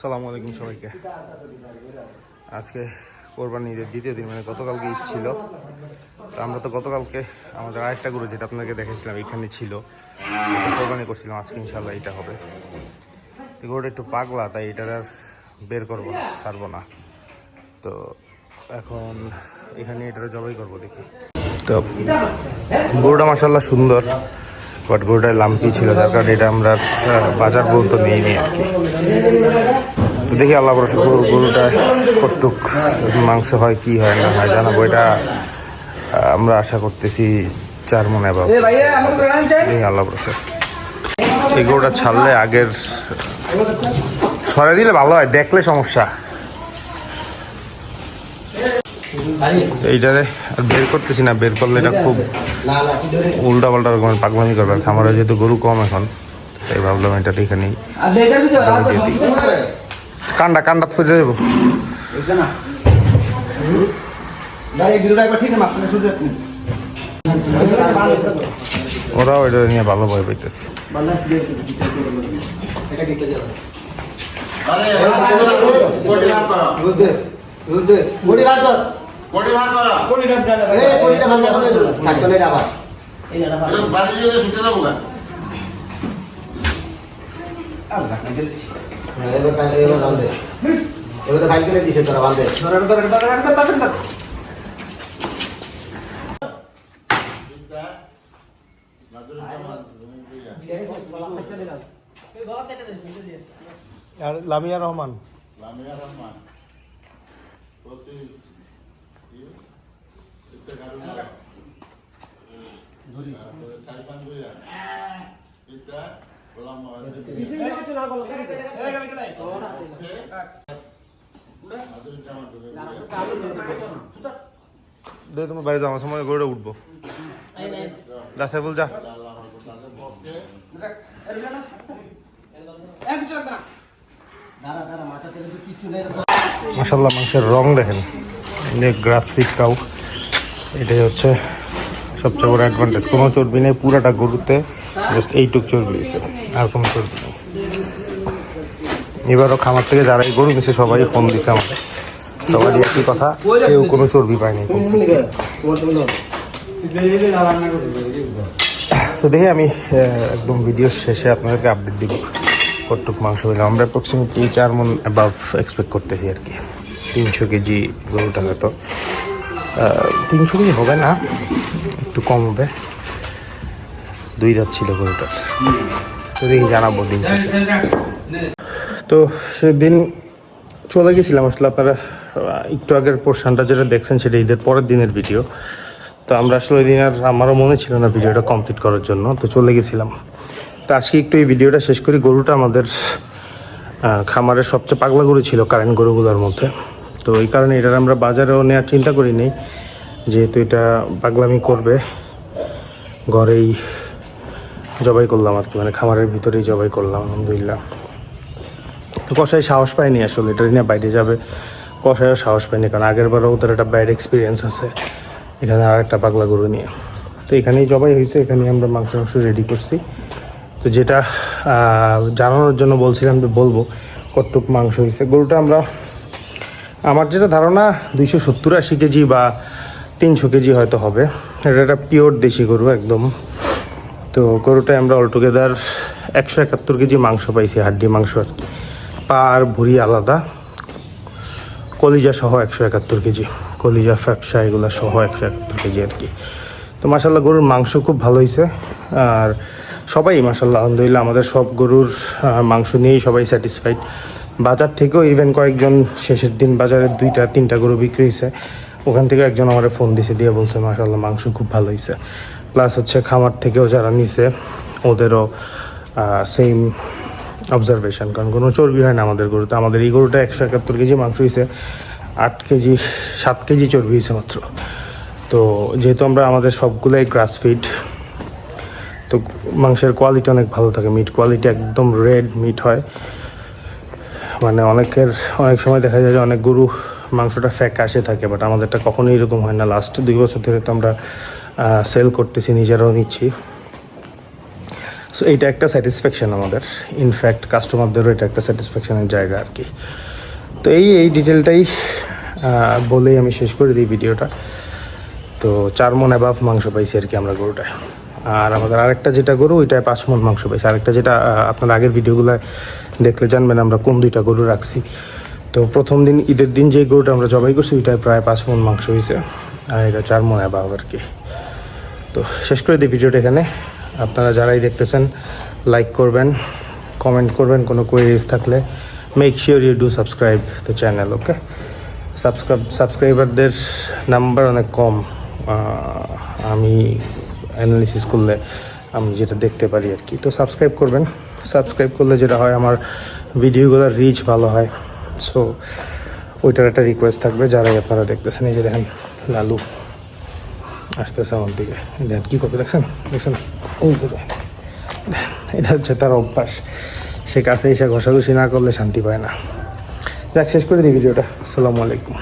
সালামু আলাইকুম সবাইকে। আজকে কোরবানি ঈদের দ্বিতীয় দিন মানে গতকালকে ঈদ ছিল। তো আমরা তো গতকালকে আমাদের আরেকটা গরু যেটা আপনাকে দেখেছিলাম, এখানে ছিল। কোরবানি করছিলাম, আজকে ইনশাল্লাহ এটা হবে। তো গরুটা একটু পাগলা, তাই এটার আর বের করব না, ছাড়বো না। তো এখন এখানে এটার জবাই করব দেখি। তো গরুটা মাসাল্লাহ সুন্দর। বাট গরুটা লাম্পি ছিল যার কারণে এটা আমরা বাজার পর্যন্ত নিয়ে নিই আর কি। তো দেখি আল্লাহ ভরসা গরু গরুটা কটুক মাংস হয় কি হয় না হয় জানাব। এটা আমরা আশা করতেছি চার মনে বা দেখি আল্লাহ ভরসা। এই গরুটা ছাড়লে আগের সরে দিলে ভালো হয় দেখলে সমস্যা। এইটারে আর বের করতেছি না বের করলে এটা খুব উল্টা পাল্টা রকমের পাগলামি করবে আমার যেহেতু গরু কম এখন তাই ভাবলাম এটা এখানেই কান্ডা কান্ডা ফেলে দেবো ওরাও এটা নিয়ে ভালো ভয় পাইতেছে কর। কোটি এই থাকতো না বাড়ি ছুটে যাব এবার এবার বাঁধে এবার করে দিছে তোরা বাঁধে আর লামিয়া রহমান। লামিয়া রহমান। দে তোমার বাড়ি যাওয়ার সময় গরুটা উঠবো। যা সাইফুল যা। মাসাল্লাহ মাংসের রং দেখেন। গ্রাস ফিট কাউ, এটাই হচ্ছে সবচেয়ে বড় অ্যাডভান্টেজ কোনো চর্বি নেই, পুরাটা গরুতে জাস্ট এইটুক চর্বি দিয়েছে আর কোনো চর্বি নেই। এবারও খামার থেকে যারা এই গরু নিছে সবাই ফোন দিছে আমাকে। সবারই একই কথা, কেউ কোনো চর্বি পায়নি তো দেখি আমি একদম ভিডিও শেষে আপনাদেরকে আপডেট দিব। কতটুক মাংস পেলাম। আমরা অ্যাপ্রক্সিমেটলি চার মন অ্যাবাভ এক্সপেক্ট করতেছি আর কি। তিনশো কেজি গরুটা হয়তো তিনশো কেজি হবে না, একটু কম হবে। দুই রাত ছিল গরুটার। তো দেখি জানাব দিন তো সেদিন চলে গেছিলাম আসলে আপনারা একটু আগের পোর্শনটা যেটা দেখছেন সেটা ঈদের পরের দিনের ভিডিও। তো আমরা আসলে ওই দিন আর আমারও মনে ছিল না ভিডিওটা কমপ্লিট করার জন্য, তো চলে গেছিলাম। তো আজকে একটু এই ভিডিওটা শেষ করি। গরুটা আমাদের খামারের সবচেয়ে পাগলা গরু ছিল কারেন্ট গরুগুলোর মধ্যে। তো এই কারণে এটার আমরা বাজারেও নেওয়ার চিন্তা করি নেই যেহেতু এটা পাগলামি করবে, ঘরেই জবাই করলাম আর কি মানে খামারের ভিতরেই জবাই করলাম, আলহামদুলিল্লাহ। তো কষাই সাহস পায়নি আসলে, এটা নিয়ে বাইরে যাবে কষাইও সাহস পায়নি কারণ আগের বারও ওদের একটা ব্যাড এক্সপিরিয়েন্স আছে, এখানে আর একটা পাগলা গরু নিয়ে। তো এখানেই জবাই হয়েছে, এখানেই আমরা মাংস মাংস রেডি করছি। তো যেটা জানানোর জন্য বলছিলাম যে বলব, কতটুক মাংস হয়েছে, গরুটা আমরা আমার যেটা ধারণা, দুইশো সত্তর আশি কেজি বা তিনশো কেজি হয়তো হবে। এটা একটা পিওর দেশি গরু একদম। তো গরুটায় আমরা অলটুগেদার একশো একাত্তর কেজি মাংস পাইছি, হাড্ডি মাংস। আর পা আর ভুঁড়ি আলাদা। কলিজা সহ একশো একাত্তর কেজি। কলিজা, ফ্যাপসা এগুলো সহ একশো একাত্তর কেজি আর কি। তো মাসাল্লাহ গরুর মাংস খুব ভালো হয়েছে আর সবাই মাসাল্লাহ আলহামদুলিল্লাহ, আমাদের সব গরুর মাংস নিয়েই সবাই স্যাটিসফাইড বাজার থেকেও ইভেন কয়েকজন শেষের দিন বাজারে দুইটা, তিনটা গরু বিক্রি হয়েছে। ওখান থেকে একজন আমার ফোন দিছে, দিয়ে বলছে মাসাল্লাহ মাংস খুব ভালো হয়েছে প্লাস হচ্ছে খামার থেকেও যারা নিছে, ওদেরও সেম অবজারভেশন কারণ কোনো চর্বি হয় না আমাদের গরুতে। আমাদের এই গরুটা একশো একাত্তর কেজি মাংস হয়েছে আট কেজি, সাত কেজি চর্বি হয়েছে মাত্র। তো যেহেতু আমরা আমাদের সবগুলোই গ্রাস ফিড তো মাংসের কোয়ালিটি অনেক ভালো থাকে মিট কোয়ালিটি একদম রেড মিট হয়। মানে অনেকের, অনেক সময় দেখা যায় যে অনেক গরু মাংসটা ফ্যাকাশে থাকে বাট আমাদেরটা কখনোই এরকম হয় না। লাস্ট দুই বছর ধরে তো আমরা সেল করতেছি, নিজেরাও নিচ্ছি। সো এইটা একটা স্যাটিসফ্যাকশান আমাদের। ইনফ্যাক্ট কাস্টমারদেরও এটা একটা স্যাটিসফ্যাকশানের জায়গা আর কি। তো এই এই ডিটেলটাই বলেই আমি শেষ করে দিই ভিডিওটা। তো চার মন অ্যাবাভ মাংস পাইছি আর কি আমরা গরুটায়। আর আমাদের আরেকটা যেটা গরু, ওইটায় পাঁচ মন মাংস পাইছি আরেকটা যেটা আপনার আগের ভিডিওগুলো দেখলে জানবেন, আমরা কোন দুইটা গরু রাখছি। তো প্রথম দিন, ঈদের দিন যে গরুটা আমরা জবাই করছি, ওইটায় প্রায় পাঁচ মন মাংস হয়েছে। আর এটা চার মন অ্যাবাভ আর কি। তো শেষ করে দিই ভিডিওটা এখানে। আপনারা যারাই দেখতেছেন লাইক করবেন কমেন্ট করবেন, কোনো কোয়েরিজ থাকলে make sure you do subscribe the channel okay subscribe সাবস্ক্রাইবারদের number অনেক কম। আমি অ্যানালিসিস করলে আমি যেটা দেখতে পারি আর কি। তো সাবস্ক্রাইব করবেন। সাবস্ক্রাইব করলে যেটা হয় আমার ভিডিওগুলোর রিচ ভালো হয়। সো ওইটার একটা রিকোয়েস্ট থাকবে যারাই আপনারা দেখতেছেন এই যে দেখেন লালু আসতেছে আমার দিকে। দেখেন কী করবে দেখছেন? দেখছেন? ওই দেখেন দেখেন, এটা হচ্ছে তার অভ্যাস। সে কাছে এসে ঘষাঘষি না করলে শান্তি পায় না। যাক শেষ করে দিই ভিডিওটা। আসসালামু আলাইকুম।